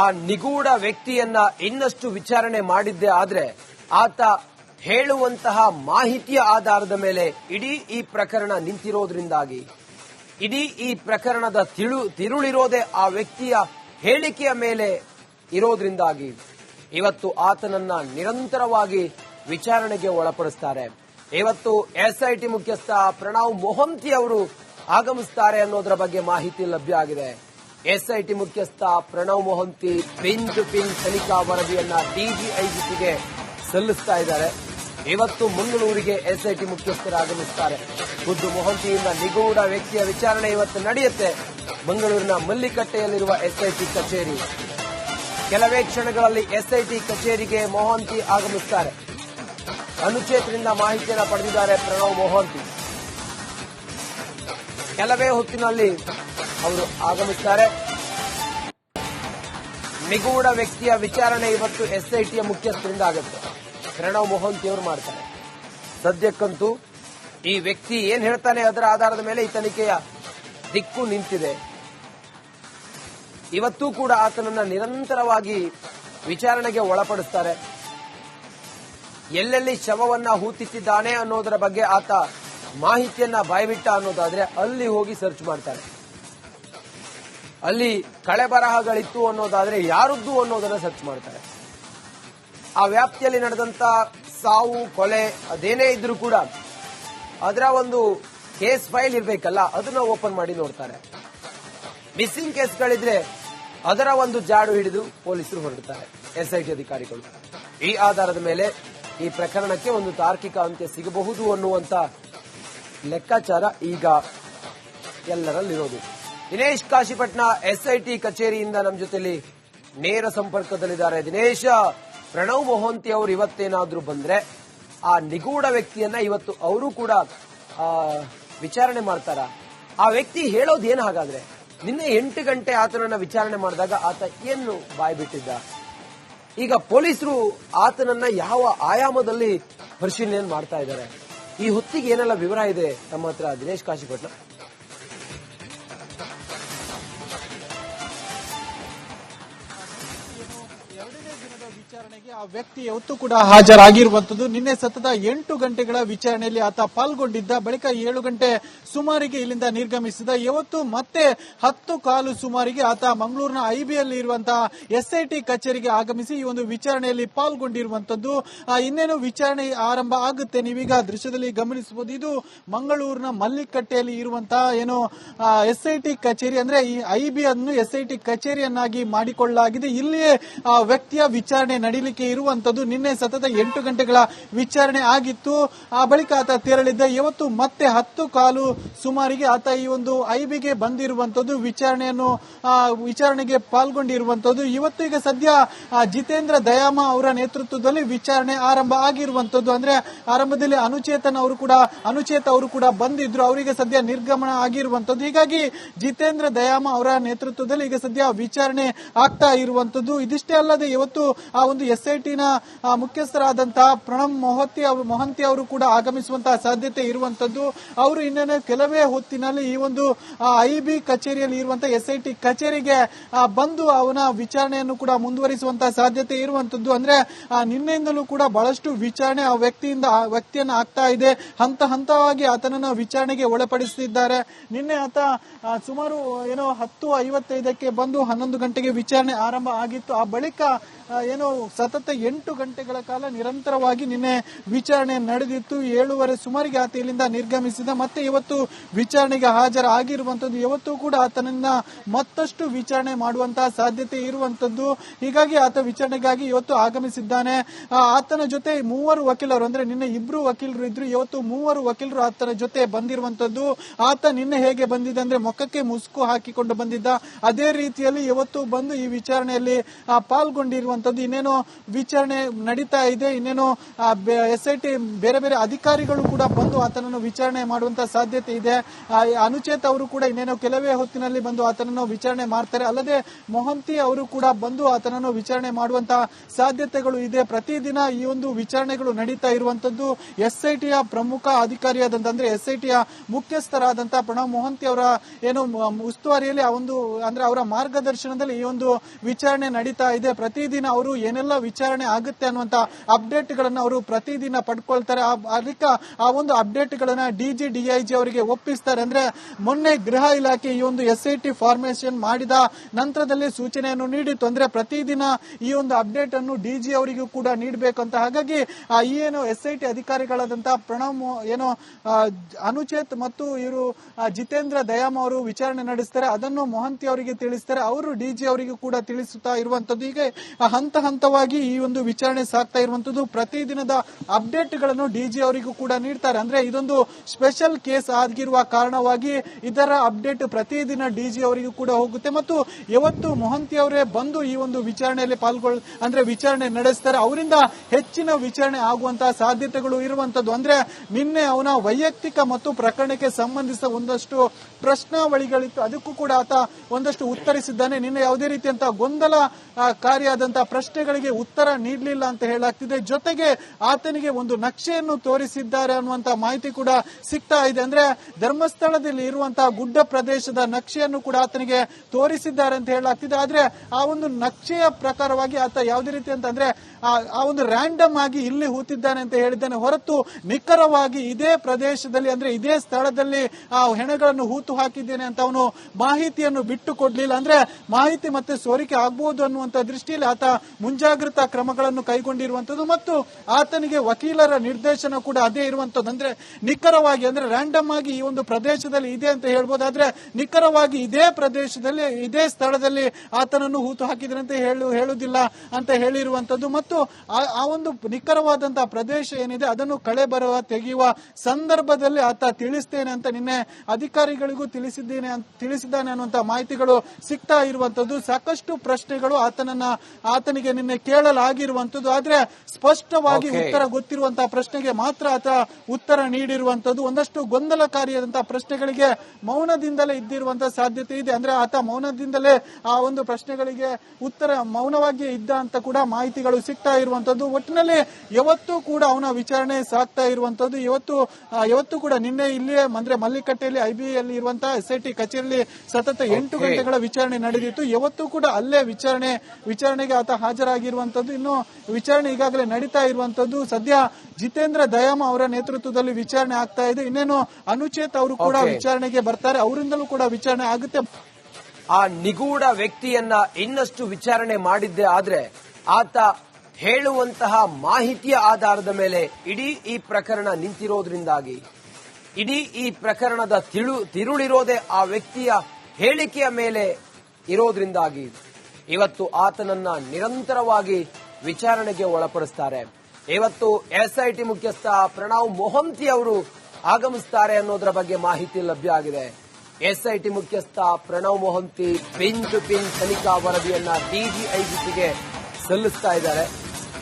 ಆ ನಿಗೂಢ ವ್ಯಕ್ತಿಯನ್ನ ಇನ್ನಷ್ಟು ವಿಚಾರಣೆ ಮಾಡಿದ್ದೇ ಆದ್ರೆ ಆತ ಹೇಳುವಂತಹ ಮಾಹಿತಿಯ ಆಧಾರದ ಮೇಲೆ ಇಡೀ ಈ ಪ್ರಕರಣ ನಿಂತಿರೋದ್ರಿಂದಾಗಿ, ಇಡೀ ಈ ಪ್ರಕರಣದ ತಿಳು, ತಿರುಳಿರೋದೇ ಆ ವ್ಯಕ್ತಿಯ ಹೇಳಿಕೆಯ ಮೇಲೆ ಇರೋದ್ರಿಂದಾಗಿ ಇವತ್ತು ಆತನನ್ನ ನಿರಂತರವಾಗಿ ವಿಚಾರಣೆಗೆ ಒಳಪಡಿಸ್ತಾರೆ. ಇವತ್ತು ಎಸ್ಐಟಿ ಮುಖ್ಯಸ್ಥ ಪ್ರಣವ್ ಮೊಹಂತಿ ಅವರು ಆಗಮಿಸ್ತಾರೆ ಅನ್ನೋದರ ಬಗ್ಗೆ ಮಾಹಿತಿ ಲಭ್ಯ ಆಗಿದೆ. ಎಸ್ಐಟಿ ಮುಖ್ಯಸ್ಥ Pranav Mohanty pin to pin ತನಿಖಾ ವರದಿಯನ್ನ ಡಿಜಿಐಜಿಪಿಗೆ ಸಲ್ಲಿಸ್ತಾ ಇದ್ದಾರೆ. ಇವತ್ತು ಮಂಗಳೂರಿಗೆ ಎಸ್ಐಟಿ ಮುಖ್ಯಸ್ಥರು ಆಗಮಿಸ್ತಾರೆ ಖುದ್ದು ಮೊಹಂತಿಯಿಂದ ನಿಗೂಢ ವ್ಯಕ್ತಿಯ ವಿಚಾರಣೆ ಇವತ್ತು ನಡೆಯುತ್ತೆ. ಮಂಗಳೂರಿನ ಮಲ್ಲಿಕಟ್ಟೆಯಲ್ಲಿರುವ ಎಸ್ಐಟಿ ಕಚೇರಿ. ಕೆಲವೇ ಕ್ಷಣಗಳಲ್ಲಿ ಎಸ್ಐಟಿ ಕಚೇರಿಗೆ ಮೊಹಂತಿ ಆಗಮಿಸ್ತಾರೆ. ಅನುಚೇತರಿಂದ ಮಾಹಿತಿಯನ್ನು ಪಡೆದಿದ್ದಾರೆ ಪ್ರಣವ್ ಮೊಹಂತಿ. ಕೆಲವೇ ಹೊತ್ತಿನಲ್ಲಿ ಅವರು ಆಗಮಿಸುತ್ತಾರೆ ನಿಗೂಢ ವ್ಯಕ್ತಿಯ ವಿಚಾರಣೆ ಇವತ್ತು ಎಸ್ಐಟಿಯ ಮುಖ್ಯಸ್ಥರಿಂದ ಆಗುತ್ತೆ. ಪ್ರಣವ್ ಮೋಹನ್ ಅವರು ಮಾಡ್ತಾರೆ. ಸದ್ಯಕ್ಕಂತೂ ಈ ವ್ಯಕ್ತಿ ಏನ್ ಹೇಳ್ತಾನೆ ಅದರ ಆಧಾರದ ಮೇಲೆ ಈ ತನಿಖೆಯ ದಿಕ್ಕು ನಿಂತಿದೆ. ಇವತ್ತೂ ಕೂಡ ಆತನನ್ನ ನಿರಂತರವಾಗಿ ವಿಚಾರಣೆಗೆ ಒಳಪಡಿಸ್ತಾರೆ. ಎಲ್ಲೆಲ್ಲಿ ಶವವನ್ನ ಹೂತಿಟ್ಟಿದ್ದಾನೆ ಅನ್ನೋದರ ಬಗ್ಗೆ ಆತ ಮಾಹಿತಿಯನ್ನ ಬಾಯ್ಬಿಟ್ಟ ಅನ್ನೋದಾದ್ರೆ ಅಲ್ಲಿ ಹೋಗಿ ಸರ್ಚ್ ಮಾಡ್ತಾರೆ. ಅಲ್ಲಿ ಕಳೆ ಬರಹಗಳಿತ್ತು ಅನ್ನೋದಾದ್ರೆ ಯಾರದ್ದು ಅನ್ನೋದನ್ನ ಸರ್ಚ್ ಮಾಡ್ತಾರೆ. ಆ ವ್ಯಾಪ್ತಿಯಲ್ಲಿ ನಡೆದಂತ ಸಾವು, ಕೊಲೆ ಅದೇನೇ ಇದ್ರೂ ಕೂಡ ಅದರ ಒಂದು ಕೇಸ್ ಫೈಲ್ ಇರಬೇಕಲ್ಲ, ಅದನ್ನ ಓಪನ್ ಮಾಡಿ ನೋಡ್ತಾರೆ. ಮಿಸ್ಸಿಂಗ್ ಕೇಸ್ಗಳಿದ್ರೆ ಅದರ ಒಂದು ಜಾಡು ಹಿಡಿದು ಪೊಲೀಸರು ಹೊರಡುತ್ತಾರೆ ಎಸ್ಐಟಿ ಅಧಿಕಾರಿಗಳು. ಈ ಆಧಾರದ ಮೇಲೆ ಈ ಪ್ರಕರಣಕ್ಕೆ ಒಂದು ತಾರ್ಕಿಕ ಅಂತ್ಯ ಸಿಗಬಹುದು ಅನ್ನುವಂತ ಲೆಕ್ಕಾಚಾರ ಈಗ ಎಲ್ಲರಲ್ಲಿರೋದು. ದಿನೇಶ್ ಕಾಶಿಪಟ್ನ ಎಸ್ಐಟಿ ಕಚೇರಿಯಿಂದ ನಮ್ಮ ಜೊತೆಲಿ ನೇರ ಸಂಪರ್ಕದಲ್ಲಿದ್ದಾರೆ ದಿನೇಶ್. ಪ್ರಣವ್ ಮೊಹಂತಿ ಅವರು ಇವತ್ತೇನಾದ್ರೂ ಬಂದ್ರೆ ಆ ನಿಗೂಢ ವ್ಯಕ್ತಿಯನ್ನ ಇವತ್ತು ಅವರು ಕೂಡ ವಿಚಾರಣೆ ಮಾಡ್ತಾರ? ಆ ವ್ಯಕ್ತಿ ಹೇಳೋದು ಏನು ಹಾಗಾದ್ರೆ? ನಿನ್ನೆ ಎಂಟು ಗಂಟೆ ಆತನನ್ನ ವಿಚಾರಣೆ ಮಾಡಿದಾಗ ಆತ ಏನು ಬಾಯ್ ಬಿಟ್ಟಿದ್ದ? ಈಗ ಪೊಲೀಸರು ಆತನನ್ನ ಯಾವ ಆಯಾಮದಲ್ಲಿ ಪರಿಶೀಲನೆ ಮಾಡ್ತಾ ಇದ್ದಾರೆ? ಈ ಹೊತ್ತಿಗೆ ಏನೆಲ್ಲ ವಿವರ ಇದೆ ನಮ್ಮ ಹತ್ರ ದಿನೇಶ್ ಕಾಶಿಪಟ್ನ? ವಿಚಾರಣೆಗೆ ಆ ವ್ಯಕ್ತಿ ಯಾವತ್ತು ಕೂಡ ಹಾಜರಾಗಿರುವಂತದ್ದು ನಿನ್ನೆ ಸತತ ಎಂಟು ಗಂಟೆಗಳ ವಿಚಾರಣೆಯಲ್ಲಿ ಆತ ಪಾಲ್ಗೊಂಡಿದ್ದ. ಬಳಿಕ ಏಳು ಗಂಟೆ ಸುಮಾರಿಗೆ ಇಲ್ಲಿಂದ ನಿರ್ಗಮಿಸಿದ. ಯಾವತ್ತು ಮತ್ತೆ ಹತ್ತು ಕಾಲು ಸುಮಾರಿಗೆ ಆತ ಮಂಗಳೂರಿನ ಐಬಿಯಲ್ಲಿ ಇರುವಂತಹ ಎಸ್ಐಟಿ ಕಚೇರಿಗೆ ಆಗಮಿಸಿ ಈ ಒಂದು ವಿಚಾರಣೆಯಲ್ಲಿ ಪಾಲ್ಗೊಂಡಿರುವಂತದ್ದು ಇನ್ನೇನು ವಿಚಾರಣೆ ಆರಂಭ ಆಗುತ್ತೆ ನೀವೀಗ ದೃಶ್ಯದಲ್ಲಿ ಗಮನಿಸಬಹುದು. ಇದು ಮಂಗಳೂರಿನ ಮಲ್ಲಿಕಟ್ಟೆಯಲ್ಲಿ ಇರುವಂತಹ ಏನು ಎಸ್ಐಟಿ ಕಚೇರಿ ಅಂದ್ರೆ ಈ ಐಬಿ ಅನ್ನು ಎಸ್ಐಟಿ ಕಚೇರಿಯನ್ನಾಗಿ ಮಾಡಿಕೊಳ್ಳಲಾಗಿದೆ. ಇಲ್ಲಿಯೇ ವ್ಯಕ್ತಿಯ ವಿಚಾರಣೆ ನಡೀಲಿಕ್ಕೆ ಇರುವಂತದ್ದು ನಿನ್ನೆ ಸತತ ಎಂಟು ಗಂಟೆಗಳ ವಿಚಾರಣೆ ಆಗಿತ್ತು. ಆ ಬಳಿಕ ಆತ ತೆರಳಿದ್ದ. ಇವತ್ತು ಮತ್ತೆ ಹತ್ತು ಕಾಲು ಸುಮಾರಿಗೆ ಆತ ಈ ಒಂದು ಐಬಿಗೆ ಬಂದಿರುವಂತದ್ದು ವಿಚಾರಣೆಯನ್ನು ವಿಚಾರಣೆಗೆ ಪಾಲ್ಗೊಂಡಿರುವಂತದ್ದು ಇವತ್ತು ಈಗ ಸದ್ಯ ಜಿತೇಂದ್ರ ದಯಾಮ ಅವರ ನೇತೃತ್ವದಲ್ಲಿ ವಿಚಾರಣೆ ಆರಂಭ ಆಗಿರುವಂತದ್ದು ಅಂದ್ರೆ ಆರಂಭದಲ್ಲಿ ಅನುಚೇತನ್ ಅವರು ಕೂಡ, ಅನುಚೇತ ಅವರು ಕೂಡ ಬಂದಿದ್ರು. ಅವರಿಗೆ ಸದ್ಯ ನಿರ್ಗಮನ ಆಗಿರುವಂತದ್ದು ಹೀಗಾಗಿ ಜಿತೇಂದ್ರ ದಯಾಮ ಅವರ ನೇತೃತ್ವದಲ್ಲಿ ಈಗ ಸದ್ಯ ವಿಚಾರಣೆ ಆಗ್ತಾ ಇರುವಂತದ್ದು ಇದಿಷ್ಟೇ ಅಲ್ಲದೆ ಇವತ್ತು ಆ ಒಂದು ಎಸ್ ಐ ಟಿನ ಮುಖ್ಯಸ್ಥರಾದಂತಹ ಪ್ರಣಮ್ ಮೊಹತಿ ಮೊಹಂತಿ ಅವರು ಕೂಡ ಆಗಮಿಸುವಂತಹ ಸಾಧ್ಯತೆ ಇರುವಂತದ್ದು. ಅವರು ಇನ್ನೇನು ಕೆಲವೇ ಹೊತ್ತಿನಲ್ಲಿ ಈ ಒಂದು ಐ ಬಿ ಕಚೇರಿಯಲ್ಲಿ ಇರುವಂತಹ ಟಿ ಕಚೇರಿಗೆ ಬಂದು ಅವನ ವಿಚಾರಣೆಯನ್ನು ಕೂಡ ಮುಂದುವರಿಸುವಂತಹ ಸಾಧ್ಯತೆ ಇರುವಂತದ್ದು. ಅಂದ್ರೆ ನಿನ್ನೆಯಿಂದಲೂ ಕೂಡ ಬಹಳಷ್ಟು ವಿಚಾರಣೆ ಆ ವ್ಯಕ್ತಿಯಿಂದ ವ್ಯಕ್ತಿಯನ್ನ ಆಗ್ತಾ ಇದೆ. ಹಂತ ಹಂತವಾಗಿ ಆತನನ್ನು ವಿಚಾರಣೆಗೆ ಒಳಪಡಿಸುತ್ತಿದ್ದಾರೆ ನಿನ್ನೆ ಆತ ಸುಮಾರು, ಏನೋ ಹತ್ತು ಐವತ್ತೈದಕ್ಕೆ ಬಂದು ಹನ್ನೊಂದು ಗಂಟೆಗೆ ವಿಚಾರಣೆ ಆರಂಭ ಆಗಿತ್ತು. ಆ ಬಳಿಕ ಏನೋ ಸತತ ಎಂಟು ಗಂಟೆಗಳ ಕಾಲ ನಿರಂತರವಾಗಿ ನಿನ್ನೆ ವಿಚಾರಣೆ ನಡೆದಿತ್ತು. ಏಳುವರೆ ಸುಮಾರಿಗೆ ಆತ ಇಲ್ಲಿಂದ ನಿರ್ಗಮಿಸಿದ ಮತ್ತೆ ಇವತ್ತು ವಿಚಾರಣೆಗೆ ಹಾಜರಾಗಿರುವಂತದ್ದು ಇವತ್ತು ಕೂಡ ಆತನನ್ನ ಮತ್ತಷ್ಟು ವಿಚಾರಣೆ ಮಾಡುವಂತಹ ಸಾಧ್ಯತೆ ಇರುವಂತದ್ದು ಹೀಗಾಗಿ ಆತ ವಿಚಾರಣೆಗಾಗಿ ಇವತ್ತು ಆಗಮಿಸಿದ್ದಾನೆ. ಆತನ ಜೊತೆ ಮೂವರು ವಕೀಲರು ಅಂದ್ರೆ ನಿನ್ನೆ ಇಬ್ರು ವಕೀಲರು ಇದ್ರು ಇವತ್ತು ಮೂವರು ವಕೀಲರು ಆತನ ಜೊತೆ ಬಂದಿರುವಂತದ್ದು ಆತ ನಿನ್ನೆ ಹೇಗೆ ಬಂದಿದೆ ಅಂದ್ರೆ ಮೊಕ್ಕಕ್ಕೆ ಮುಸುಕು ಹಾಕಿಕೊಂಡು ಬಂದಿದ್ದ. ಅದೇ ರೀತಿಯಲ್ಲಿ ಇವತ್ತು ಬಂದು ಈ ವಿಚಾರಣೆಯಲ್ಲಿ ಆ, ಆಗಿರುವಂತದ್ದು ಇನ್ನೇನು ವಿಚಾರಣೆ ನಡೀತಾ ಇದೆ. ಇನ್ನೇನೋ ಎಸ್ ಐ ಟಿ ಬೇರೆ ಬೇರೆ ಅಧಿಕಾರಿಗಳು ಕೂಡ ಬಂದು ಆತನನ್ನು ವಿಚಾರಣೆ ಮಾಡುವಂತ ಸಾಧ್ಯತೆ ಇದೆ. ಅನುಚೇತ್ ಅವರು ಕೂಡ ಇನ್ನೇನೋ ಕೆಲವೇ ಹೊತ್ತಿನಲ್ಲಿ ಬಂದು ಆತನನ್ನು ವಿಚಾರಣೆ ಮಾಡ್ತಾರೆ. ಅಲ್ಲದೆ ಮೊಹಂತಿ ಅವರು ಕೂಡ ಬಂದು ಆತನನ್ನು ವಿಚಾರಣೆ ಮಾಡುವಂತ ಸಾಧ್ಯತೆಗಳು ಇದೆ. ಪ್ರತಿದಿನ ಈ ಒಂದು ವಿಚಾರಣೆಗಳು ನಡೀತಾ ಇರುವಂತದ್ದು ಎಸ್ ಐ ಟಿಯ ಪ್ರಮುಖ ಅಧಿಕಾರಿಯಾದಂತ ಅಂದ್ರೆ ಎಸ್ ಐ ಟಿಯ ಮುಖ್ಯಸ್ಥರಾದಂತ ಪ್ರಣವ್ ಮೊಹಂತಿ ಅವರ ಏನು, ಉಸ್ತುವಾರಿಯಲ್ಲಿ ಆ ಒಂದು, ಅಂದ್ರೆ ಅವರ ಮಾರ್ಗದರ್ಶನದಲ್ಲಿ ಈ ಒಂದು ವಿಚಾರಣೆ ನಡೀತಾ ಇದೆ. ಪ್ರತಿದಿನ ಅವರು ಏನೆಲ್ಲ ವಿಚಾರಣೆ ಆಗುತ್ತೆ ಅನ್ನುವಂತ ಅಪ್ಡೇಟ್ ಗಳನ್ನ ಅವರು ಪ್ರತಿದಿನ ಪಡ್ಕೊಳ್ತಾರೆ. ಅದಕ್ಕೆ ಆ ಒಂದು ಅಪ್ಡೇಟ್ ಗಳನ್ನ ಡಿಜಿ ಡಿಐಜಿ ಅವರಿಗೆ ಒಪ್ಪಿಸ್ತಾರೆ. ಅಂದ್ರೆ ಮೊನ್ನೆ ಗೃಹ ಇಲಾಖೆ ಈ ಒಂದು ಎಸ್ ಐ ಟಿ ಫಾರ್ಮೇಶನ್ ಮಾಡಿದ ನಂತರದಲ್ಲಿ ಸೂಚನೆಯನ್ನು ನೀಡಿತ್ತು. ಅಂದ್ರೆ ಪ್ರತಿದಿನ ಈ ಒಂದು ಅಪ್ಡೇಟ್ ಅನ್ನು ಡಿಜಿ ಅವರಿಗೂ ಕೂಡ ನೀಡಬೇಕು ಅಂತ. ಹಾಗಾಗಿ ಈ ಏನು ಎಸ್ ಐ ಟಿ ಅಧಿಕಾರಿಗಳಾದಂತಹ ಪ್ರಣವ್ ಏನು ಅನುಚೇತ್ ಮತ್ತು ಇವರು ಜಿತೇಂದ್ರ ದಯಾಮ್ ಅವರು ವಿಚಾರಣೆ ನಡೆಸ್ತಾರೆ. ಅದನ್ನು ಮೊಹಂತಿ ಅವರಿಗೆ ತಿಳಿಸ್ತಾರೆ. ಅವರು ಡಿಜಿ ಅವರಿಗೂ ಕೂಡ ತಿಳಿಸುತ್ತಾ ಇರುವಂತದ್ದು. ಹೀಗೆ ಹಂತ ಹಂತವಾಗಿ ಈ ಒಂದು ವಿಚಾರಣೆ ಸಾಗ್ತಾ ಇರುವಂತದ್ದು. ಪ್ರತಿದಿನದ ಅಪ್ಡೇಟ್ಗಳನ್ನು ಡಿಜಿ ಅವರಿಗೂ ಕೂಡ ನೀಡ್ತಾರೆ. ಅಂದ್ರೆ ಇದೊಂದು ಸ್ಪೆಷಲ್ ಕೇಸ್ ಆಗಿರುವ ಕಾರಣವಾಗಿ ಇದರ ಅಪ್ಡೇಟ್ ಪ್ರತಿದಿನ ಡಿಜಿ ಅವರಿಗೂ ಕೂಡ ಹೋಗುತ್ತೆ. ಮತ್ತು ಯಾವತ್ತು ಮೊಹಂತಿ ಅವರೇ ಬಂದು ಈ ಒಂದು ವಿಚಾರಣೆಯಲ್ಲಿ ಪಾಲ್ಗೊಳ್, ಅಂದ್ರೆ ವಿಚಾರಣೆ ನಡೆಸ್ತಾರೆ, ಅವರಿಂದ ಹೆಚ್ಚಿನ ವಿಚಾರಣೆ ಆಗುವಂತಹ ಸಾಧ್ಯತೆಗಳು ಇರುವಂತದ್ದು. ಅಂದ್ರೆ ನಿನ್ನೆ ಅವನ ವೈಯಕ್ತಿಕ ಮತ್ತು ಪ್ರಕರಣಕ್ಕೆ ಸಂಬಂಧಿಸಿದ ಒಂದಷ್ಟು ಪ್ರಶ್ನಾವಳಿಗಳಿತ್ತು. ಅದಕ್ಕೂ ಕೂಡ ಆತ ಒಂದಷ್ಟು ಉತ್ತರಿಸಿದ್ದಾನೆ. ನಿನ್ನೆ ಯಾವುದೇ ರೀತಿಯಂತಹ ಗೊಂದಲ ಕಾರ್ಯ ಕಾರಿಯಾದಂತಹ ಪ್ರಶ್ನೆಗಳಿಗೆ ಉತ್ತರ ನೀಡಲಿಲ್ಲ ಅಂತ ಹೇಳಾಗ್ತಿದೆ ಜೊತೆಗೆ ಆತನಿಗೆ ಒಂದು ನಕ್ಷೆಯನ್ನು ತೋರಿಸಿದ್ದಾರೆ ಅನ್ನುವಂತ ಮಾಹಿತಿ ಕೂಡ ಸಿಗ್ತಾ ಇದೆ. ಅಂದ್ರೆ ಧರ್ಮಸ್ಥಳದಲ್ಲಿ ಇರುವಂತಹ ಗುಡ್ಡ ಪ್ರದೇಶದ ನಕ್ಷೆಯನ್ನು ಕೂಡ ಆತನಿಗೆ ತೋರಿಸಿದ್ದಾರೆ ಅಂತ ಹೇಳಾಗ್ತಿದೆ ಆದ್ರೆ ಆ ಒಂದು ನಕ್ಷೆಯ ಪ್ರಕಾರವಾಗಿ ಆತ ಯಾವುದೇ ರೀತಿ ಅಂತಂದ್ರೆ ಆ- ಒಂದು ರ್ಯಾಂಡಮ್ ಆಗಿ ಇಲ್ಲಿ ಹೂತಿದ್ದಾನೆ ಅಂತ ಹೇಳಿದ್ದಾನೆ. ಹೊರತು ನಿಖರವಾಗಿ ಇದೇ ಪ್ರದೇಶದಲ್ಲಿ ಅಂದ್ರೆ ಇದೇ ಸ್ಥಳದಲ್ಲಿ ಆ ಹೆಣಗಳನ್ನು ಹೂತು ಹಾಕಿದ್ದೇನೆ ಅಂತ ಅವನು ಮಾಹಿತಿಯನ್ನು ಬಿಟ್ಟು ಕೊಡ್ಲಿಲ್ಲ. ಅಂದ್ರೆ ಮಾಹಿತಿ ಮತ್ತೆ ಸೋರಿಕೆ ಆಗ್ಬಹುದು ಅನ್ನುವಂತ ದೃಷ್ಟಿಯಲ್ಲಿ ಆತ ಮುಂಜಾಗ್ರತಾ ಕ್ರಮಗಳನ್ನು ಕೈಗೊಂಡಿರುವಂತದ್ದು ಮತ್ತು ಆತನಿಗೆ ವಕೀಲರ ನಿರ್ದೇಶನ ಕೂಡ ಅದೇ ಇರುವಂತದ್ದು ಅಂದ್ರೆ ನಿಖರವಾಗಿ, ಅಂದ್ರೆ ರ್ಯಾಂಡಮ್ ಆಗಿ ಈ ಒಂದು ಪ್ರದೇಶದಲ್ಲಿ ಇದೆ ಅಂತ ಹೇಳ್ಬೋದು ಆದ್ರೆ ನಿಖರವಾಗಿ ಇದೇ ಪ್ರದೇಶದಲ್ಲಿ, ಇದೇ ಸ್ಥಳದಲ್ಲಿ ಆತನನ್ನು ಹೂತು ಹಾಕಿದ್ರೆ ಅಂತ ಹೇಳು, ಹೇಳುವುದಿಲ್ಲ ಅಂತ ಹೇಳಿರುವಂತದ್ದು ಮತ್ತು ಆ- ಒಂದು ನಿಖರವಾದಂತಹ ಪ್ರದೇಶ ಏನಿದೆ, ಅದನ್ನು ಕಳೆ ಬರುವ, ತೆಗೆಯುವ ಸಂದರ್ಭದಲ್ಲಿ ಆತ ತಿಳಿಸ್ತೇನೆ ಅಂತ ನಿನ್ನೆ ಅಧಿಕಾರಿಗಳಿಗೂ ತಿಳಿಸಿದ್ದೇನೆ ತಿಳಿಸಿದ್ದಾನೆ ಅನ್ನುವಂತಹ ಮಾಹಿತಿಗಳು ಸಿಗ್ತಾ ಇರುವಂತದ್ದು ಸಾಕಷ್ಟು ಪ್ರಶ್ನೆಗಳು ಆತನನ್ನ ಆತನಿಗೆ ನಿನ್ನೆ ಕೇಳಲಾಗಿರುವಂತದ್ದು ಆದ್ರೆ ಸ್ಪಷ್ಟವಾಗಿ ಉತ್ತರ ಗೊತ್ತಿರುವಂತಹ ಪ್ರಶ್ನೆಗೆ ಮಾತ್ರ ಆತ ಉತ್ತರ ನೀಡಿರುವಂತದ್ದು ಒಂದಷ್ಟು ಗೊಂದಲಕಾರಿಯಾದಂತಹ ಪ್ರಶ್ನೆಗಳಿಗೆ ಮೌನದಿಂದಲೇ ಇದ್ದಿರುವಂತಹ ಸಾಧ್ಯತೆ ಇದೆ. ಅಂದ್ರೆ ಆತ ಮೌನದಿಂದಲೇ ಆ ಒಂದು ಪ್ರಶ್ನೆಗಳಿಗೆ ಉತ್ತರ ಮೌನವಾಗಿ ಇದ್ದ ಅಂತ ಕೂಡ ಮಾಹಿತಿಗಳು ಸಿಗ್ತಾ ಇರುವಂತದ್ದು ಒಟ್ಟಿನಲ್ಲಿ ಯಾವತ್ತೂ ಕೂಡ ಅವನ ವಿಚಾರಣೆ ಸಾಗ್ತಾ ಇರುವಂತದ್ದು ಇವತ್ತು ಆ, ಇವತ್ತು ಕೂಡ ನಿನ್ನೆ ಇಲ್ಲಿಯೇ ಅಂದ್ರೆ ಮಲ್ಲಿಕಟ್ಟೆಯಲ್ಲಿ ಐಬಿಯಲ್ಲಿ ಇರುವಂತಹ ಎಸ್ ಐ ಟಿ ಕಚೇರಿಯಲ್ಲಿ ಸತತ ಎಂಟು ಗಂಟೆಗಳ ವಿಚಾರಣೆ ನಡೆದಿತ್ತು. ಯಾವತ್ತೂ ಕೂಡ ಅಲ್ಲೇ ವಿಚಾರಣೆ ವಿಚಾರಣೆಗೆ ಆತ ಹಾಜರಾಗಿರುವಂತದ್ದು ಇನ್ನು ವಿಚಾರಣೆ ಈಗಾಗಲೇ ನಡೀತಾ ಇರುವಂತದ್ದು ಸದ್ಯ ಜಿತೇಂದ್ರ ದಯಾಮ ಅವರ ನೇತೃತ್ವದಲ್ಲಿ ವಿಚಾರಣೆ ಆಗ್ತಾ ಇದೆ. ಇನ್ನೇನು ಅನುಚೇತ್ ಅವರು ಕೂಡ ವಿಚಾರಣೆಗೆ ಬರ್ತಾರೆ ಅವರಿಂದಲೂ ಕೂಡ ವಿಚಾರಣೆ ಆಗುತ್ತೆ. ಆ ನಿಗೂಢ ವ್ಯಕ್ತಿಯನ್ನ ಇನ್ನಷ್ಟು ವಿಚಾರಣೆ ಮಾಡಿದ್ದೆ ಆದ್ರೆ ಆತ ಹೇಳುವಂತಹ ಮಾಹಿತಿಯ ಆಧಾರದ ಮೇಲೆ ಇಡೀ ಈ ಪ್ರಕರಣ ನಿಂತಿರೋದ್ರಿಂದಾಗಿ ಇಡೀ ಈ ಪ್ರಕರಣದ ತಿಳು ತಿರುಳಿರೋದೆ ಆ ವ್ಯಕ್ತಿಯ ಹೇಳಿಕೆಯ ಮೇಲೆ ಇರೋದ್ರಿಂದಾಗಿ ಇವತ್ತು ಆತನನ್ನ ನಿರಂತರವಾಗಿ ವಿಚಾರಣೆಗೆ ಒಳಪಡಿಸ್ತಾರೆ. ಇವತ್ತು ಎಸ್ಐಟಿ ಮುಖ್ಯಸ್ಥ ಪ್ರಣವ್ ಮೊಹಂತಿ ಅವರು ಆಗಮಿಸ್ತಾರೆ ಅನ್ನೋದರ ಬಗ್ಗೆ ಮಾಹಿತಿ ಲಭ್ಯ ಆಗಿದೆ. ಎಸ್ಐಟಿ ಮುಖ್ಯಸ್ಥ Pranav Mohanty pin to pin ತನಿಖಾ ವರದಿಯನ್ನ ಡಿಜಿಐಜಿಪಿಗೆ ಸಲ್ಲಿಸ್ತಾ ಇದ್ದಾರೆ.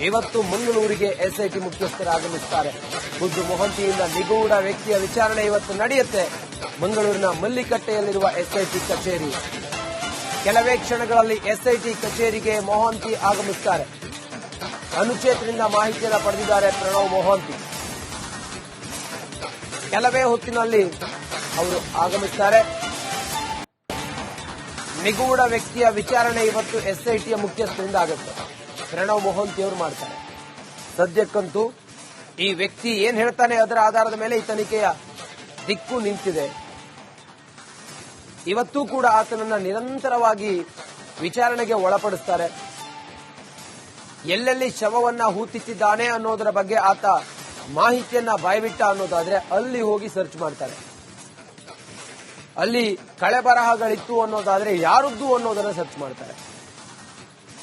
ಇವತ್ತು ಮಂಗಳೂರಿಗೆ ಎಸ್ಐಟಿ ಮುಖ್ಯಸ್ಥರು ಆಗಮಿಸ್ತಾರೆ. ಖುದ್ದು ಮೊಹಂತಿಯಿಂದ ನಿಗೂಢ ವ್ಯಕ್ತಿಯ ವಿಚಾರಣೆ ಇವತ್ತು ನಡೆಯುತ್ತೆ. ಮಂಗಳೂರಿನ ಮಲ್ಲಿಕಟ್ಟೆಯಲ್ಲಿರುವ ಎಸ್ಐಟಿ ಕಚೇರಿ. ಕೆಲವೇ ಕ್ಷಣಗಳಲ್ಲಿ ಎಸ್ಐಟಿ ಕಚೇರಿಗೆ ಮೊಹಂತಿ ಆಗಮಿಸುತ್ತಾರೆ ಅನುಚೇತನಿಂದ ಮಾಹಿತಿಯನ್ನು ಪಡೆದಿದ್ದಾರೆ ಪ್ರಣವ್ ಮೊಹಂತಿ. ಕೆಲವೇ ಹೊತ್ತಿನಲ್ಲಿ ಅವರು ಆಗಮಿಸುತ್ತಾರೆ ನಿಗೂಢ ವ್ಯಕ್ತಿಯ ವಿಚಾರಣೆ ಇವತ್ತು ಎಸ್ಐಟಿಯ ಮುಖ್ಯಸ್ಥರಿಂದ ಆಗುತ್ತೆ. ಪ್ರಣವ್ ಮೊಹಂತಿ ಅವರು ಮಾಡ್ತಾರೆ. ಸದ್ಯಕ್ಕಂತೂ ಈ ವ್ಯಕ್ತಿ ಏನ್ ಹೇಳ್ತಾನೆ ಅದರ ಆಧಾರದ ಮೇಲೆ ಈ ತನಿಖೆಯ ದಿಕ್ಕು ನಿಂತಿದೆ. ಇವತ್ತೂ ಕೂಡ ಆತನನ್ನ ನಿರಂತರವಾಗಿ ವಿಚಾರಣೆಗೆ ಒಳಪಡಿಸ್ತಾರೆ. ಎಲ್ಲೆಲ್ಲಿ ಶವವನ್ನ ಹೂತಿಸಿದ್ದಾನೆ ಅನ್ನೋದರ ಬಗ್ಗೆ ಆತ ಮಾಹಿತಿಯನ್ನ ಬಾಯ್ಬಿಟ್ಟ ಅನ್ನೋದಾದ್ರೆ ಅಲ್ಲಿ ಹೋಗಿ ಸರ್ಚ್ ಮಾಡ್ತಾರೆ. ಅಲ್ಲಿ ಕಳೆ ಬರಹಗಳಿತ್ತು ಅನ್ನೋದಾದ್ರೆ ಯಾರದ್ದು ಅನ್ನೋದನ್ನ ಸರ್ಚ್ ಮಾಡ್ತಾರೆ.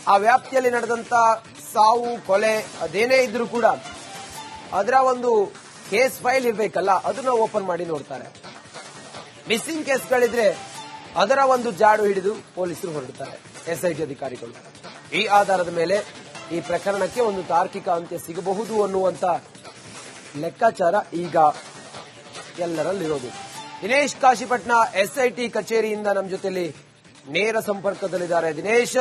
ಆ ವ್ಯಾಪ್ತಿಯಲ್ಲಿ ನಡೆದಂತ ಸಾವು, ಕೊಲೆ ಅದೇನೇ ಇದ್ರೂ ಕೂಡ ಅದರ ಒಂದು ಕೇಸ್ ಫೈಲ್ ಇರಬೇಕಲ್ಲ, ಅದನ್ನ ಓಪನ್ ಮಾಡಿ ನೋಡ್ತಾರೆ. ಮಿಸ್ಸಿಂಗ್ ಕೇಸ್ಗಳಿದ್ರೆ ಅದರ ಒಂದು ಜಾಡು ಹಿಡಿದು ಪೊಲೀಸರು ಹೊರಡುತ್ತಾರೆ. ಎಸ್ಐಟಿ ಅಧಿಕಾರಿಗಳು. ಈ ಆಧಾರದ ಮೇಲೆ ಈ ಪ್ರಕರಣಕ್ಕೆ ಒಂದು ತಾರ್ಕಿಕ ಅಂತ್ಯ ಸಿಗಬಹುದು ಅನ್ನುವಂತ ಲೆಕ್ಕಾಚಾರ ಈಗ ಎಲ್ಲರಲ್ಲಿರೋದು ದಿನೇಶ್ ಕಾಶಿಪಟ್ನ ಎಸ್ಐಟಿ ಕಚೇರಿಯಿಂದ ನಮ್ಮ ಜೊತೆಯಲ್ಲಿ ನೇರ ಸಂಪರ್ಕದಲ್ಲಿದ್ದಾರೆ ದಿನೇಶ್.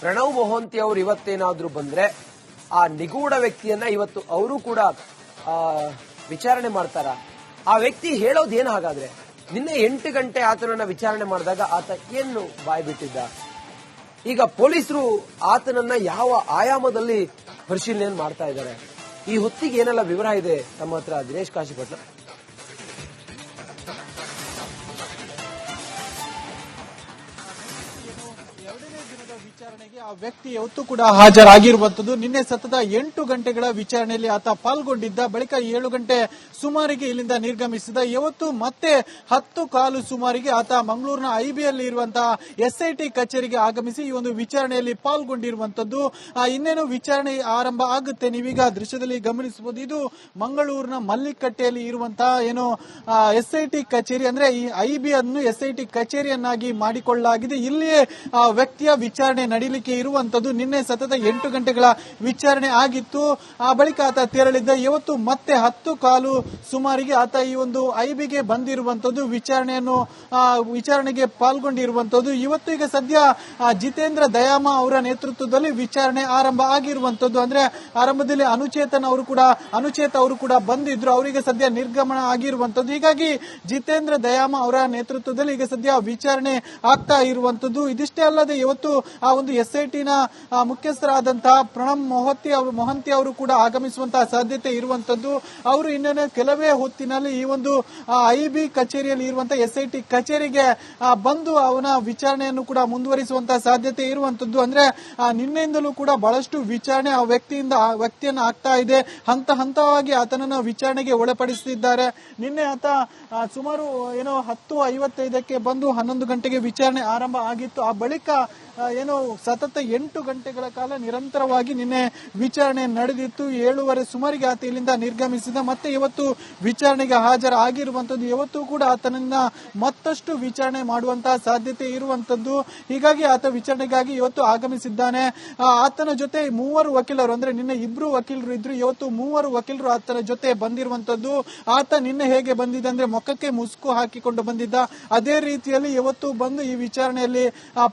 ಪ್ರಣವ್ ಮೊಹಂತಿ ಅವರು ಇವತ್ತೇನಾದ್ರೂ ಬಂದ್ರೆ ಆ ನಿಗೂಢ ವ್ಯಕ್ತಿಯನ್ನ ಇವತ್ತು ಅವರು ಕೂಡ ವಿಚಾರಣೆ ಮಾಡ್ತಾರ? ಆ ವ್ಯಕ್ತಿ ಹೇಳೋದೇನು ಹಾಗಾದ್ರೆ? ನಿನ್ನೆ ಎಂಟು ಗಂಟೆ ಆತನನ್ನ ವಿಚಾರಣೆ ಮಾಡಿದಾಗ ಆತ ಏನು ಬಾಯ್ಬಿಟ್ಟಿದ್ದ? ಈಗ ಪೊಲೀಸರು ಆತನನ್ನ ಯಾವ ಆಯಾಮದಲ್ಲಿ ಪರಿಶೀಲನೆ ಮಾಡ್ತಾ ಇದ್ದಾರೆ? ಈ ಹೊತ್ತಿಗೆ ಏನೆಲ್ಲ ವಿವರ ಇದೆ? ನಮ್ಮ ಹತ್ರ ದಿನೇಶ್ ಕಾಶಿಪಟ್ನ. ವಿಚಾರಣೆಗೆ ಆ ವ್ಯಕ್ತಿ ಯಾವತ್ತೂ ಕೂಡ ಹಾಜರಾಗಿರುವಂತದ್ದು ನಿನ್ನೆ ಸತತ ಎಂಟು ಗಂಟೆಗಳ ವಿಚಾರಣೆಯಲ್ಲಿ ಆತ ಪಾಲ್ಗೊಂಡಿದ್ದ, ಬಳಿಕ ಏಳು ಗಂಟೆ ಸುಮಾರಿಗೆ ಇಲ್ಲಿಂದ ನಿರ್ಗಮಿಸಿದ, ಯಾವತ್ತು ಮತ್ತೆ ಹತ್ತು ಕಾಲು ಸುಮಾರಿಗೆ ಆತ ಮಂಗಳೂರಿನ ಐಬಿಯಲ್ಲಿ ಇರುವಂತಹ ಎಸ್ಐಟಿ ಕಚೇರಿಗೆ ಆಗಮಿಸಿ ಈ ಒಂದು ವಿಚಾರಣೆಯಲ್ಲಿ ಪಾಲ್ಗೊಂಡಿರುವಂತದ್ದು ಇನ್ನೇನು ವಿಚಾರಣೆ ಆರಂಭ ಆಗುತ್ತೆ ನೀವೀಗ ದೃಶ್ಯದಲ್ಲಿ ಗಮನಿಸಬಹುದು. ಇದು ಮಂಗಳೂರಿನ ಮಲ್ಲಿಕಟ್ಟೆಯಲ್ಲಿ ಇರುವಂತಹ ಏನು ಎಸ್ಐಟಿ ಕಚೇರಿ, ಅಂದ್ರೆ ಈ ಐಬಿ ಅನ್ನು ಎಸ್ಐಟಿ ಕಚೇರಿಯನ್ನಾಗಿ ಮಾಡಿಕೊಳ್ಳಲಾಗಿದೆ. ಇಲ್ಲಿಯೇ ವ್ಯಕ್ತಿಯ ವಿಚಾರಣೆ ನಡೀಲಿಕ್ಕೆ ಇರುವಂತದ್ದು ನಿನ್ನೆ ಸತತ ಎಂಟು ಗಂಟೆಗಳ ವಿಚಾರಣೆ ಆಗಿತ್ತು. ಆ ಬಳಿಕ ಆತ ತೆರಳಿದ್ದ ಇವತ್ತು ಮತ್ತೆ ಹತ್ತು ಕಾಲು ಸುಮಾರಿಗೆ ಆತ ಈ ಒಂದು ಐಬಿಗೆ ಬಂದಿರುವಂತದ್ದು ವಿಚಾರಣೆಯನ್ನು ವಿಚಾರಣೆಗೆ ಪಾಲ್ಗೊಂಡಿರುವಂತದ್ದು ಇವತ್ತು ಈಗ ಸದ್ಯ ಜಿತೇಂದ್ರ ದಯಾಮ ಅವರ ನೇತೃತ್ವದಲ್ಲಿ ವಿಚಾರಣೆ ಆರಂಭ ಆಗಿರುವಂತದ್ದು ಅಂದ್ರೆ ಆರಂಭದಲ್ಲಿ ಅನುಚೇತನ್ ಅವರು ಕೂಡ, ಅನುಚೇತ ಅವರು ಕೂಡ ಬಂದಿದ್ರು. ಅವರಿಗೆ ಸದ್ಯ ನಿರ್ಗಮನ ಆಗಿರುವಂತದ್ದು ಹೀಗಾಗಿ ಜಿತೇಂದ್ರ ದಯಾಮ ಅವರ ನೇತೃತ್ವದಲ್ಲಿ ಈಗ ಸದ್ಯ ವಿಚಾರಣೆ ಆಗ್ತಾ ಇರುವಂತದ್ದು ಇದಿಷ್ಟೇ ಅಲ್ಲದೆ ಇವತ್ತು ಆ ಒಂದು ಎಸ್ ಐ ಟಿನ ಮುಖ್ಯಸ್ಥರಾದಂತಹ ಪ್ರಣಬ್ ಮೊಹತಿ ಅವರು, ಮೊಹಂತಿ ಅವರು ಕೂಡ ಆಗಮಿಸುವಂತಹ ಸಾಧ್ಯತೆ ಇರುವಂತದ್ದು ಅವರು ಇನ್ನೇನು ಕೆಲವೇ ಹೊತ್ತಿನಲ್ಲಿ ಈ ಒಂದು ಐ ಬಿ ಕಚೇರಿಯಲ್ಲಿ ಇರುವಂತಹ ಟಿ ಕಚೇರಿಗೆ ಬಂದು ಅವನ ವಿಚಾರಣೆಯನ್ನು ಕೂಡ ಮುಂದುವರಿಸುವಂತಹ ಸಾಧ್ಯತೆ ಇರುವಂತದ್ದು ಅಂದ್ರೆ ನಿನ್ನೆಯಿಂದಲೂ ಕೂಡ ಬಹಳಷ್ಟು ವಿಚಾರಣೆ ಆ ವ್ಯಕ್ತಿಯಿಂದ, ಆ ವ್ಯಕ್ತಿಯನ್ನು ಆಗ್ತಾ ಇದೆ. ಹಂತ ಹಂತವಾಗಿ ಆತನನ್ನು ವಿಚಾರಣೆಗೆ ಒಳಪಡಿಸುತ್ತಿದ್ದಾರೆ ನಿನ್ನೆ ಆತ ಸುಮಾರು, ಏನೋ ಹತ್ತು ಐವತ್ತೈದಕ್ಕೆ ಬಂದು ಹನ್ನೊಂದು ಗಂಟೆಗೆ ವಿಚಾರಣೆ ಆರಂಭ ಆಗಿತ್ತು. ಆ ಬಳಿಕ ಏನೋ ಸತತ ಎಂಟು ಗಂಟೆಗಳ ಕಾಲ ನಿರಂತರವಾಗಿ ನಿನ್ನೆ ವಿಚಾರಣೆ ನಡೆದಿತ್ತು. ಏಳುವರೆ ಸುಮಾರಿಗೆ ಆತ ಇಲ್ಲಿಂದ ನಿರ್ಗಮಿಸಿದ. ಮತ್ತೆ ಇವತ್ತು ವಿಚಾರಣೆಗೆ ಹಾಜರಾಗಿರುವಂತದ್ದು ಇವತ್ತು ಕೂಡ ಆತನನ್ನ ಮತ್ತಷ್ಟು ವಿಚಾರಣೆ ಮಾಡುವಂತಹ ಸಾಧ್ಯತೆ ಇರುವಂತದ್ದು ಹೀಗಾಗಿ ಆತ ವಿಚಾರಣೆಗಾಗಿ ಇವತ್ತು ಆಗಮಿಸಿದ್ದಾನೆ. ಆತನ ಜೊತೆ ಮೂವರು ವಕೀಲರು ಅಂದ್ರೆ ನಿನ್ನೆ ಇಬ್ರು ವಕೀಲರು ಇದ್ರು. ಇವತ್ತು ಮೂವರು ವಕೀಲರು ಆತನ ಜೊತೆ ಬಂದಿರುವಂತದ್ದು ಆತ ನಿನ್ನೆ ಹೇಗೆ ಬಂದಿದ್ದ ಅಂದ್ರೆ ಮೊಕ್ಕಕ್ಕೆ ಮುಸುಕು ಹಾಕಿಕೊಂಡು ಬಂದಿದ್ದ. ಅದೇ ರೀತಿಯಲ್ಲಿ ಇವತ್ತು ಬಂದು ಈ ವಿಚಾರಣೆಯಲ್ಲಿ ಆ,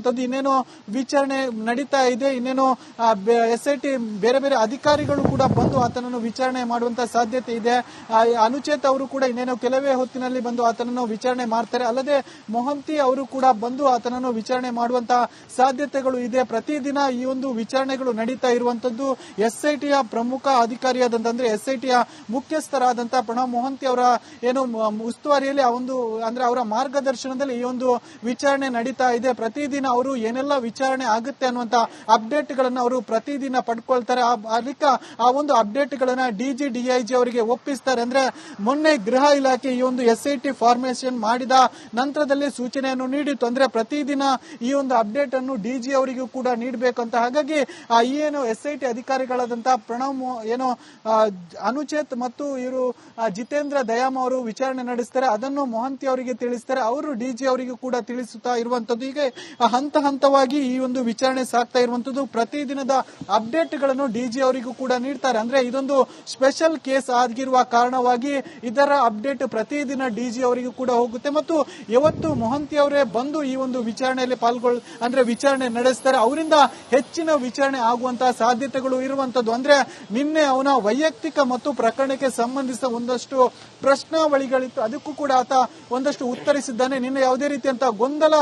ಪಾಲ್ಗೊಂಡಿರುವಂತದ್ದು ಇನ್ನೇನೋ ವಿಚಾರಣೆ ನಡೀತಾ ಇದೆ, ಇನ್ನೇನು ಟಿ ಬೇರೆ ಬೇರೆ ಅಧಿಕಾರಿಗಳು ಕೂಡ ಬಂದು ಆತನನ್ನು ವಿಚಾರಣೆ ಮಾಡುವಂತ ಸಾಧ್ಯತೆ ಇದೆ. ಅನುಚೇತ್ ಅವರು ಕೂಡ ಇನ್ನೇನೋ ಕೆಲವೇ ಹೊತ್ತಿನಲ್ಲಿ ಬಂದು ಆತನನ್ನು ವಿಚಾರಣೆ ಮಾಡ್ತಾರೆ. ಅಲ್ಲದೆ ಮೊಹಂತಿ ಅವರು ಕೂಡ ಬಂದು ಆತನನ್ನು ವಿಚಾರಣೆ ಮಾಡುವಂತ ಸಾಧ್ಯತೆಗಳು ಇದೆ. ಪ್ರತಿದಿನ ಈ ಒಂದು ವಿಚಾರಣೆಗಳು ನಡೀತಾ ಇರುವಂತದ್ದು ಎಸ್ಐಟಿಯ ಪ್ರಮುಖ ಅಧಿಕಾರಿಯಾದಂತಂದ್ರೆ ಎಸ್ಐಟಿಯ ಮುಖ್ಯಸ್ಥರಾದಂತಹ ಪ್ರಣವ್ ಮೊಹಂತಿ ಅವರ ಏನು ಉಸ್ತುವಾರಿಯಲ್ಲಿ ಆ ಒಂದು, ಅಂದ್ರೆ ಅವರ ಮಾರ್ಗದರ್ಶನದಲ್ಲಿ ಈ ಒಂದು ವಿಚಾರಣೆ ನಡೀತಾ ಇದೆ. ಪ್ರತಿದಿನ ಅವರು ಏನೆಲ್ಲ ವಿಚಾರಣೆ ಆಗುತ್ತೆ ಅನ್ನುವಂತ ಅಪ್ಡೇಟ್ ಗಳನ್ನ ಅವರು ಪ್ರತಿದಿನ ಪಡ್ಕೊಳ್ತಾರೆ. ಅದಕ್ಕ ಆ ಒಂದು ಅಪ್ಡೇಟ್ ಗಳನ್ನ ಡಿಜಿ ಡಿಐಜಿ ಅವರಿಗೆ ಒಪ್ಪಿಸ್ತಾರೆ. ಅಂದ್ರೆ ಮೊನ್ನೆ ಗೃಹ ಇಲಾಖೆ ಈ ಒಂದು ಎಸ್ಐಟಿ ಫಾರ್ಮೇಶನ್ ಮಾಡಿದ ನಂತರದಲ್ಲಿ ಸೂಚನೆಯನ್ನು ನೀಡಿತ್ತು. ಅಂದ್ರೆ ಪ್ರತಿದಿನ ಈ ಒಂದು ಅಪ್ಡೇಟ್ ಅನ್ನು ಡಿಜಿ ಅವರಿಗೂ ಕೂಡ ನೀಡಬೇಕು ಅಂತ. ಹಾಗಾಗಿ ಏನು ಎಸ್ಐಟಿ ಅಧಿಕಾರಿಗಳಾದಂತಹ ಪ್ರಣವ್ ಏನೋ ಅನುಚೇತ್ ಮತ್ತು ಇವರು ಜಿತೇಂದ್ರ ದಯಾಮ್ ಅವರು ವಿಚಾರಣೆ ನಡೆಸ್ತಾರೆ. ಅದನ್ನು ಮೊಹಂತಿ ಅವರಿಗೆ ತಿಳಿಸ್ತಾರೆ. ಅವರು ಡಿಜಿ ಅವರಿಗೂ ಕೂಡ ತಿಳಿಸುತ್ತಾ ಇರುವಂತದ್ದು. ಹೀಗೆ ಹಂತ ಹಂತವಾಗಿ ಈ ಒಂದು ವಿಚಾರಣೆ ಸಾಗ್ತಾ ಇರುವಂತದ್ದು. ಪ್ರತಿದಿನದ ಅಪ್ಡೇಟ್ಗಳನ್ನು ಡಿಜಿ ಅವರಿಗೂ ಕೂಡ ನೀಡ್ತಾರೆ. ಅಂದ್ರೆ ಇದೊಂದು ಸ್ಪೆಷಲ್ ಕೇಸ್ ಆಗಿರುವ ಕಾರಣವಾಗಿ ಇದರ ಅಪ್ಡೇಟ್ ಪ್ರತಿದಿನ ಡಿಜಿ ಅವರಿಗೂ ಕೂಡ ಹೋಗುತ್ತೆ. ಮತ್ತು ಯಾವತ್ತು ಮೊಹಂತಿ ಅವರೇ ಬಂದು ಈ ಒಂದು ವಿಚಾರಣೆಯಲ್ಲಿ ಪಾಲ್ಗೊಳ್, ಅಂದ್ರೆ ವಿಚಾರಣೆ ನಡೆಸ್ತಾರೆ, ಅವರಿಂದ ಹೆಚ್ಚಿನ ವಿಚಾರಣೆ ಆಗುವಂತಹ ಸಾಧ್ಯತೆಗಳು ಇರುವಂತದ್ದು. ಅಂದ್ರೆ ನಿನ್ನೆ ಅವನ ವೈಯಕ್ತಿಕ ಮತ್ತು ಪ್ರಕರಣಕ್ಕೆ ಸಂಬಂಧಿಸಿದ ಒಂದಷ್ಟು ಪ್ರಶ್ನಾವಳಿಗಳಿತ್ತು. ಅದಕ್ಕೂ ಕೂಡ ಆತ ಒಂದಷ್ಟು ಉತ್ತರಿಸಿದ್ದಾನೆ. ನಿನ್ನೆ ಯಾವುದೇ ರೀತಿಯಂತಹ ಗೊಂದಲ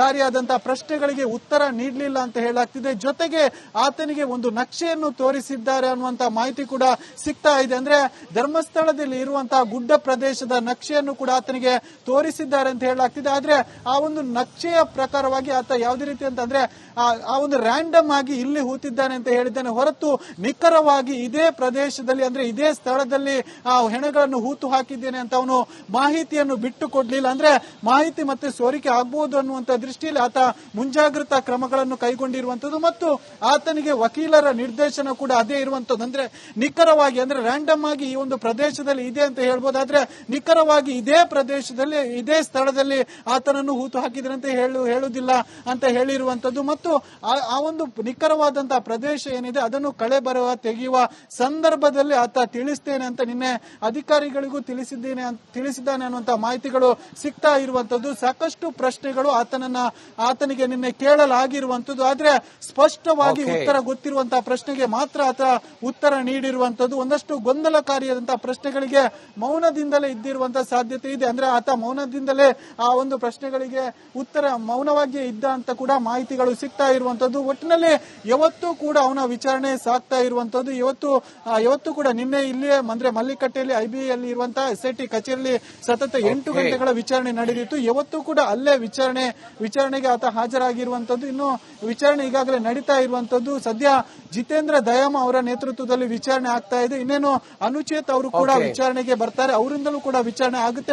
ಕಾರ್ಯ ಕಾರಿಯಾದಂತಹ ಪ್ರಶ್ನೆಗಳಿಗೆ ಉತ್ತರ ನೀಡಲಿಲ್ಲ ಅಂತ ಹೇಳಲಾಗ್ತಿದೆ ಜೊತೆಗೆ ಆತನಿಗೆ ಒಂದು ನಕ್ಷೆಯನ್ನು ತೋರಿಸಿದ್ದಾರೆ ಅನ್ನುವಂತ ಮಾಹಿತಿ ಕೂಡ ಸಿಗ್ತಾ ಇದೆ. ಅಂದ್ರೆ ಧರ್ಮಸ್ಥಳದಲ್ಲಿ ಇರುವಂತಹ ಗುಡ್ಡ ಪ್ರದೇಶದ ನಕ್ಷೆಯನ್ನು ಕೂಡ ಆತನಿಗೆ ತೋರಿಸಿದ್ದಾರೆ ಅಂತ ಹೇಳಲಾಗ್ತಿದೆ ಆದ್ರೆ ಆ ಒಂದು ನಕ್ಷೆಯ ಪ್ರಕಾರವಾಗಿ ಆತ ಯಾವುದೇ ರೀತಿ ಅಂತಂದ್ರೆ ಆ- ಒಂದು ರ್ಯಾಂಡಮ್ ಆಗಿ ಇಲ್ಲಿ ಹೂತಿದ್ದಾನೆ ಅಂತ ಹೇಳಿದ್ದಾನೆ. ಹೊರತು ನಿಖರವಾಗಿ ಇದೇ ಪ್ರದೇಶದಲ್ಲಿ ಅಂದ್ರೆ ಇದೇ ಸ್ಥಳದಲ್ಲಿ ಆ ಹೆಣಗಳನ್ನು ಹೂತು ಹಾಕಿದ್ದೇನೆ ಅಂತ ಅವನು ಮಾಹಿತಿಯನ್ನು ಬಿಟ್ಟು ಕೊಡ್ಲಿಲ್ಲ ಅಂದ್ರೆ ಮಾಹಿತಿ ಮತ್ತೆ ಸೋರಿಕೆ ಆಗ್ಬಹುದು ಅನ್ನುವಂತ ದೃಷ್ಟಿಯಲ್ಲಿ ಆತ ಮುಂಜಾಗ್ರತಾ ಕ್ರಮಗಳನ್ನು ಕೈಗೊಂಡಿರುವಂತದ್ದು ಮತ್ತು ಆತನಿಗೆ ವಕೀಲರ ನಿರ್ದೇಶನ ಕೂಡ ಅದೇ ಇರುವಂತದ್ದು ಅಂದ್ರೆ ನಿಖರವಾಗಿ, ಅಂದ್ರೆ ರ್ಯಾಂಡಮ್ ಆಗಿ ಈ ಒಂದು ಪ್ರದೇಶದಲ್ಲಿ ಇದೆ ಅಂತ ಹೇಳ್ಬೋದಾದ್ರೆ ನಿಖರವಾಗಿ ಇದೇ ಪ್ರದೇಶದಲ್ಲಿ, ಇದೇ ಸ್ಥಳದಲ್ಲಿ ಆತನನ್ನು ಹೂತು ಹಾಕಿದ್ರಂತೆ ಹೇಳು, ಹೇಳುವುದಿಲ್ಲ ಅಂತ ಹೇಳಿರುವಂತದ್ದು ಮತ್ತು ಆ- ಒಂದು ನಿಖರವಾದಂತಹ ಪ್ರದೇಶ ಏನಿದೆ, ಅದನ್ನು ಕಳೆ ಬರುವ ತೆಗೆಯುವ ಸಂದರ್ಭದಲ್ಲಿ ಆತ ತಿಳಿಸ್ತೇನೆ ಅಂತ ನಿನ್ನೆ ಅಧಿಕಾರಿಗಳಿಗೂ ತಿಳಿಸಿದ್ದೇನೆ ತಿಳಿಸಿದ್ದಾನೆ ಅನ್ನುವಂತಹ ಮಾಹಿತಿಗಳು ಸಿಗ್ತಾ ಇರುವಂತದ್ದು ಸಾಕಷ್ಟು ಪ್ರಶ್ನೆಗಳು ಆತನನ್ನ ಆತನಿಗೆ ನಿನ್ನೆ ಕೇಳಲಾಗಿರುವಂತದ್ದು ಆದ್ರೆ ಸ್ಪಷ್ಟವಾಗಿ ಉತ್ತರ ಗೊತ್ತಿರುವಂತಹ ಪ್ರಶ್ನೆಗೆ ಮಾತ್ರ ಆತ ಉತ್ತರ ನೀಡಿರುವಂತದ್ದು ಒಂದಷ್ಟು ಗೊಂದಲಕಾರಿಯಾದಂತಹ ಪ್ರಶ್ನೆಗಳಿಗೆ ಮೌನದಿಂದಲೇ ಇದ್ದಿರುವಂತಹ ಸಾಧ್ಯತೆ ಇದೆ. ಅಂದ್ರೆ ಆತ ಮೌನದಿಂದಲೇ ಆ ಒಂದು ಪ್ರಶ್ನೆಗಳಿಗೆ ಉತ್ತರ ಮೌನವಾಗಿ ಇದ್ದ ಅಂತ ಕೂಡ ಮಾಹಿತಿಗಳು ಸಿಗ್ತಾ ಇರುವಂತದ್ದು ಒಟ್ಟಿನಲ್ಲಿ ಯಾವತ್ತೂ ಕೂಡ ಅವನ ವಿಚಾರಣೆ ಸಾಗ್ತಾ ಇರುವಂತದ್ದು ಇವತ್ತು ಇವತ್ತು ಕೂಡ ನಿನ್ನೆ ಇಲ್ಲಿಯೇ ಅಂದ್ರೆ ಮಲ್ಲಿಕಟ್ಟೆಯಲ್ಲಿ ಐಬಿಯಲ್ಲಿ ಇರುವಂತಹ ಎಸ್ ಐ ಟಿ ಕಚೇರಿಯಲ್ಲಿ ಸತತ ಎಂಟು ಗಂಟೆಗಳ ವಿಚಾರಣೆ ನಡೆದಿತ್ತು. ಯಾವತ್ತೂ ಕೂಡ ಅಲ್ಲೇ ವಿಚಾರಣೆ ವಿಚಾರಣೆಗೆ ಆತ ಹಾಜರಾಗಿರುವಂತದ್ದು ಇನ್ನು ವಿಚಾರಣೆ ಈಗಾಗಲೇ ನಡೀತಾ ಇರುವಂತದ್ದು ಸದ್ಯ ಜಿತೇಂದ್ರ ದಯಾಮ ಅವರ ನೇತೃತ್ವದಲ್ಲಿ ವಿಚಾರಣೆ ಆಗ್ತಾ ಇದೆ. ಇನ್ನೇನು ಅನುಚೇತ್ ಅವರು ಕೂಡ ವಿಚಾರಣೆಗೆ ಬರ್ತಾರೆ. ಅವರಿಂದಲೂ ಕೂಡ ವಿಚಾರಣೆ ಆಗುತ್ತೆ.